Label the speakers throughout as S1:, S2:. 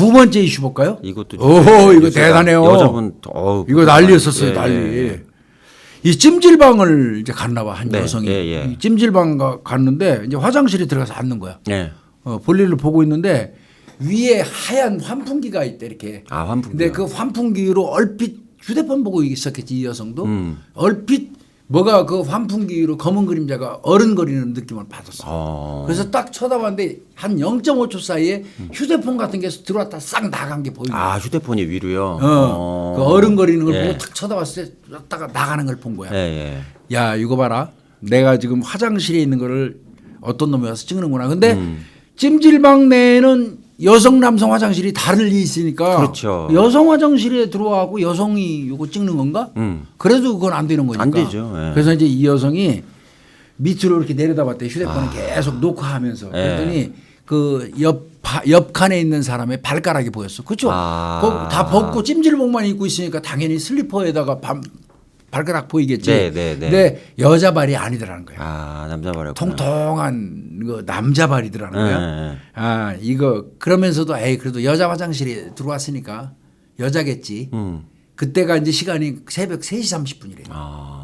S1: 두 번째 이슈 볼까요?
S2: 이것도
S1: 오, 이거 대단해요.
S2: 여자분 어우,
S1: 이거 난리였었어요,
S2: 예,
S1: 난리.
S2: 예.
S1: 이 찜질방을 이제 갔나 봐, 한
S2: 네,
S1: 여성이.
S2: 예, 예.
S1: 이 찜질방 가- 갔는데 이제 화장실에 들어가서 앉는 거야.
S2: 예.
S1: 어, 볼일을 보고 있는데 위에 하얀 환풍기가 있대 이렇게.
S2: 아 환풍기.
S1: 근데 그 환풍기로 얼핏 휴대폰 보고 있었겠지 이 여성도
S2: 음.
S1: 얼핏 뭐가 그 환풍기로 검은 그림자가 어른거리는 느낌을 받았어.
S2: 어.
S1: 그래서 딱 쳐다봤는데 한 0.5초 사이에 휴대폰 같은 게 들어왔다 싹 나간 게 보이는 거야.
S2: 아 휴대폰이 위로요.
S1: 어, 그 어른거리는 걸
S2: 예.
S1: 보고 딱 쳐다봤을 때 왔다가 나가는 걸 본 거야.
S2: 예, 예.
S1: 야 이거 봐라. 내가 지금 화장실에 있는 거를 어떤 놈이 와서 찍는구나. 근데
S2: 음.
S1: 찜질방 내에는 여성 남성 화장실이 다르게 있으니까
S2: 그렇죠.
S1: 여성 화장실에 들어와고 여성이 이거 찍는 건가?
S2: 음.
S1: 그래도 그건 안 되는 거니까.
S2: 안 되죠. 예.
S1: 그래서 이제 이 여성이 밑으로 이렇게 내려다봤대 휴대폰을 계속 녹화하면서
S2: 예.
S1: 그랬더니 그 옆 옆 칸에 있는 사람의 발가락이 보였어. 그렇죠?
S2: 아.
S1: 거- 다 벗고 찜질복만 입고 있으니까 당연히 슬리퍼에다가 밤 발가락 보이겠지.
S2: 네, 네, 네.
S1: 근데 여자 발이 아니더라는 거야.
S2: 아 남자 말이었구나.
S1: 통통한 그 남자 발이더라는 거야.
S2: 예, 예.
S1: 아 이거 그러면서도 에이 그래도 여자 화장실에 들어왔으니까 여자겠지.
S2: 음.
S1: 그때가 이제 시간이 새벽 3시 30분이래.
S2: 아.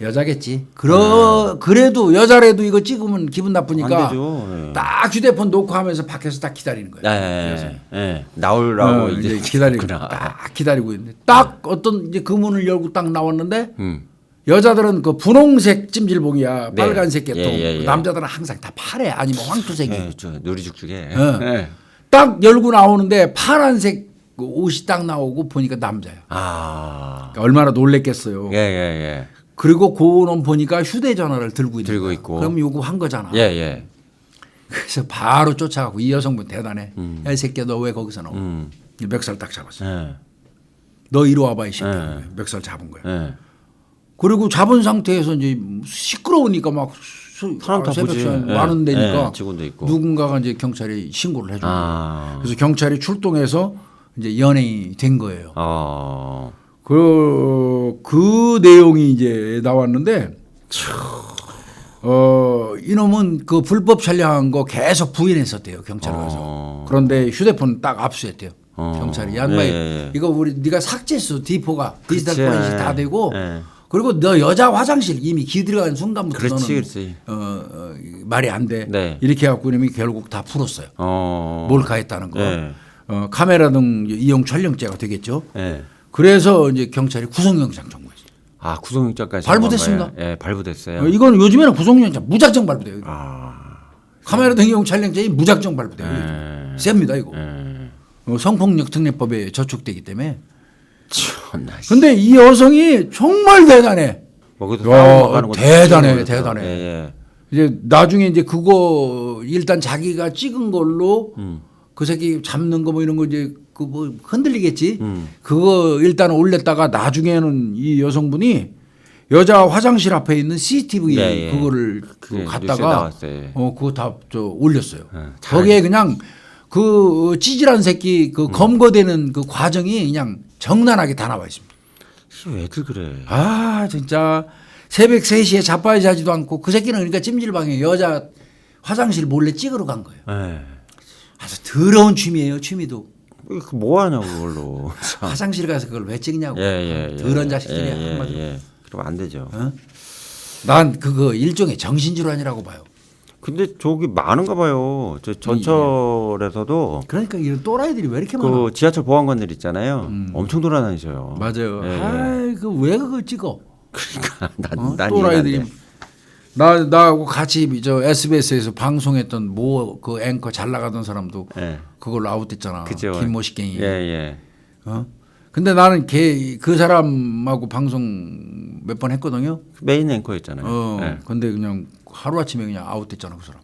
S1: 여자겠지. 그러 그래도 여자라도 이거 찍으면 기분 나쁘니까
S2: 안 되죠. 예.
S1: 딱 휴대폰 놓고 하면서 밖에서 딱 기다리는.
S2: 예,
S1: 여성이.
S2: 예, 예. 나오라고
S1: 어,
S2: 이제
S1: 기다리고
S2: 그렇구나.
S1: 딱 기다리고 있는데 딱 어떤 이제 그 문을 열고 딱 나왔는데
S2: 음.
S1: 여자들은 그 분홍색 찜질복이야
S2: 네.
S1: 빨간색 개통
S2: 예, 예, 예.
S1: 남자들은 항상 다 파래 아니면 황토색이
S2: 예, 저 누리죽죽에.
S1: 어.
S2: 예.
S1: 딱 열고 나오는데 파란색 그 옷이 딱 나오고 보니까 남자야
S2: 아.
S1: 그러니까 얼마나 놀랬겠어요
S2: 예, 예,
S1: 그리고 그놈 보니까 휴대전화를 들고 있는
S2: 들고
S1: 거야.
S2: 있고.
S1: 그럼 요거 한 거잖아
S2: 예. 예, 예.
S1: 그래서 바로 쫓아가고 이 여성분 대단해 야이 새끼야 너 왜 거기서 나와
S2: 음.
S1: 멱살 딱 잡았어
S2: 예.
S1: 너 이리 와봐 이 새끼
S2: 예.
S1: 멱살 잡은 거야
S2: 예.
S1: 그리고 잡은 상태에서 이제 시끄러우니까 막 수-
S2: 사람 다
S1: 새벽
S2: 보지.
S1: 시간
S2: 예.
S1: 많은 데니까
S2: 예, 직원도 있고.
S1: 누군가가 이제 경찰에 신고를 해준 거예요.
S2: 아.
S1: 그래서 경찰이 출동해서 이제 연행이 된 거예요.
S2: 어.
S1: 그, 그 내용이 이제 나왔는데, 어, 이놈은 그 불법 촬영한 거 계속 부인했었대요, 경찰 가서.
S2: 어.
S1: 그런데 휴대폰 딱 압수했대요.
S2: 어.
S1: 경찰이. 야, 인마
S2: 예, 예, 예.
S1: 이거 우리 네가 삭제했어, 디포가. 디지털
S2: 그치,
S1: 포렌식 다
S2: 예.
S1: 되고.
S2: 예.
S1: 그리고 너 여자 화장실 이미 기 들어간 순간부터
S2: 그렇지,
S1: 너는
S2: 그렇지.
S1: 어, 어, 말이 안 돼.
S2: 네.
S1: 이렇게 해갖고 이놈이 결국 다 풀었어요.
S2: 어.
S1: 몰카했다는 거.
S2: 예.
S1: 어, 카메라 등 이용 촬영죄가 되겠죠.
S2: 예.
S1: 그래서 이제 경찰이 구속영장 청구했어요.
S2: 아 구속영장까지
S1: 발부됐습니다.
S2: 예, 발부됐어요.
S1: 어, 이건 요즘에는 구속영장 무작정 발부돼요.
S2: 아.
S1: 카메라 등 이용 촬영죄이 무작정 발부돼요.
S2: 예.
S1: 셉니다 이거.
S2: 예.
S1: 어, 성폭력 특례법에 저촉되기 때문에.
S2: 참나. 씨.
S1: 근데 이 여성이 정말 대단해.
S2: 거기서
S1: 야,
S2: 거
S1: 대단해,
S2: 거죠.
S1: 대단해.
S2: 예, 예.
S1: 이제 나중에 이제 그거 일단 자기가 찍은 걸로
S2: 음.
S1: 그 새끼 잡는 거 뭐 이런 거 이제 그 뭐 흔들리겠지.
S2: 음.
S1: 그거 일단 올렸다가 나중에는 이 여성분이 여자 화장실 앞에 있는 CCTV
S2: 네, 예.
S1: 그거를 갖다가
S2: 나왔어요. 예.
S1: 어 그거 다 저 올렸어요.
S2: 예, 잘-
S1: 거기에 그냥 그 찌질한 새끼
S2: 음.
S1: 그 검거되는 그 과정이 그냥 정난하게 다 나와 있습니다.
S2: 왜들 그래?
S1: 아 진짜 새벽 3시에 자빠지 하지도 않고 그 새끼는 그러니까 찜질방에 여자 화장실 몰래 찍으러 간 거예요.
S2: 예.
S1: 아주 더러운 취미예요 취미도.
S2: 그뭐 하냐고 그걸로.
S1: 화장실 가서 그걸 왜 찍냐고.
S2: 예, 예, 예.
S1: 더러운 자식들이야.
S2: 예, 예,
S1: 한마디로.
S2: 예. 그러면 안 되죠.
S1: 어? 난 그거 일종의 정신질환이라고 봐요.
S2: 근데 저기 많은가 봐요. 저 전철에서도
S1: 그러니까 이런 또라이들이 왜 이렇게 많아?
S2: 그 지하철 보안관들 있잖아요. 엄청 돌아다니셔요.
S1: 맞아요.
S2: 예, 예.
S1: 아이 그왜 그걸 찍어?
S2: 그러니까 난,
S1: 어?
S2: 난
S1: 또라이들이. 나 나하고 같이 저 SBS에서 방송했던 모그 앵커 잘 나가던 사람도
S2: 예.
S1: 그걸로 아웃됐잖아.
S2: 그죠.
S1: 김모식갱이.
S2: 예, 예.
S1: 어? 근데 나는 걔 그 사람하고 방송 몇 번 했거든요.
S2: 메인 앵커였잖아요.
S1: 어.
S2: 예.
S1: 근데 그냥 하루 아침에 그냥 아웃됐잖아 그 사람.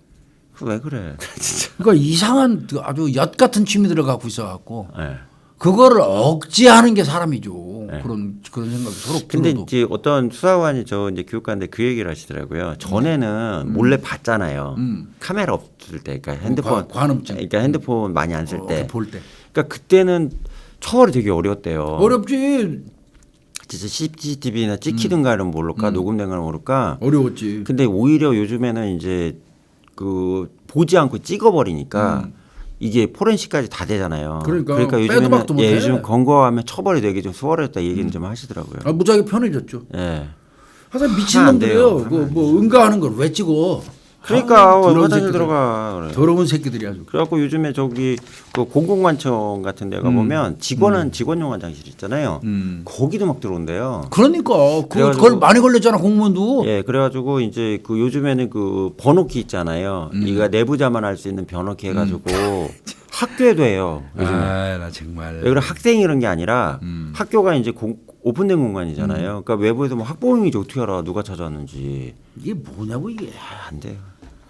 S2: 그왜 그래? 진짜.
S1: 그러니까 이상한 그 아주 엿 같은 취미들을 갖고 있어 갖고
S2: 예.
S1: 그거를 억제하는 게 사람이죠.
S2: 네.
S1: 그런 그런 생각이 서로
S2: 근데
S1: 들어도.
S2: 이제 어떤 수사관이 저 이제 교육관인데 그 얘기를 하시더라고요. 전에는 몰래 봤잖아요.
S1: 음.
S2: 카메라 없을 때, 그러니까 핸드폰,
S1: 관- 관음증.
S2: 그러니까 핸드폰 많이 안쓸
S1: 어,
S2: 때.
S1: 볼 때.
S2: 그러니까 그때는 처벌이 되게 어려웠대요.
S1: 어렵지.
S2: 진짜 CCTV나 찍히든가는 모를까, 녹음된 건 모를까.
S1: 어려웠지.
S2: 근데 오히려 요즘에는 이제 그 보지 않고 찍어버리니까
S1: 음.
S2: 이게 포렌식까지 다 되잖아요.
S1: 그러니까 빼도
S2: 요즘에는. 예, 요즘 검거하면 처벌이 되게 좀 수월했다 얘기는 좀 하시더라고요.
S1: 아, 무지하게 편해졌죠.
S2: 예.
S1: 하여튼 미친
S2: 하면 안 돼요.
S1: 놈들이에요. 그뭐 응가하는 걸 왜 찍어?
S2: 그러니까
S1: 아, 더러운
S2: 화장실
S1: 새끼들.
S2: 들어가. 그래.
S1: 더러운 새끼들이 아주.
S2: 그래갖고 요즘에 저기 그 공공관청 같은 데가
S1: 음.
S2: 보면 직원은 직원용 화장실 있잖아요. 거기도 막 들어온대요.
S1: 그러니까 그, 그걸 많이 걸렸잖아 공무원도.
S2: 예, 그래가지고 이제 그 요즘에는 그 번호키 있잖아요.
S1: 음.
S2: 이가 내부자만 할 수 있는 번호키 해가지고 학교에도 해요. 요즘에.
S1: 아 나 정말.
S2: 왜 그래 학생이 이런 게 아니라
S1: 음.
S2: 학교가 이제 공- 오픈된 공간이잖아요. 그러니까 외부에서 뭐 학부모님이 어떻게 알아 누가 찾아왔는지
S1: 이게 뭐냐고 이게.
S2: 아, 안 돼요.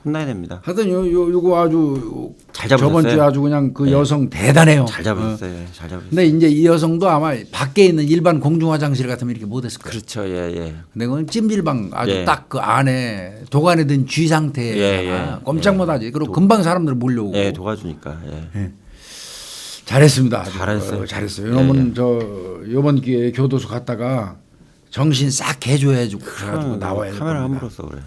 S2: 혼나야 됩니다.
S1: 하여튼 요, 요 요거 아주
S2: 잘 잡으셨어요.
S1: 저번 주에 아주 그냥 그
S2: 네.
S1: 여성 대단해요.
S2: 잘
S1: 어.
S2: 잡으셨어요. 잘 잡으셨어요.
S1: 근데 이제 이 여성도 아마 밖에 있는 일반 공중 화장실 같으면 이렇게 못 했을 거예요.
S2: 그렇죠. 예, 예.
S1: 근데 그건 찜질방 아주
S2: 예.
S1: 딱그 안에 도관에 든 쥐 상태에
S2: 예, 예.
S1: 꼼짝 못 하지. 그리고 금방 사람들 몰려오고
S2: 예, 도와주니까. 예.
S1: 잘했습니다. 아주.
S2: 잘했어요.
S1: 어, 잘했어요.
S2: 예,
S1: 이놈은 저 이번 기회에 교도소 갔다가 정신 싹 개조해 주고 그래 가지고
S2: 그럼
S1: 나와야 될
S2: 카메라. 함으로써 그래.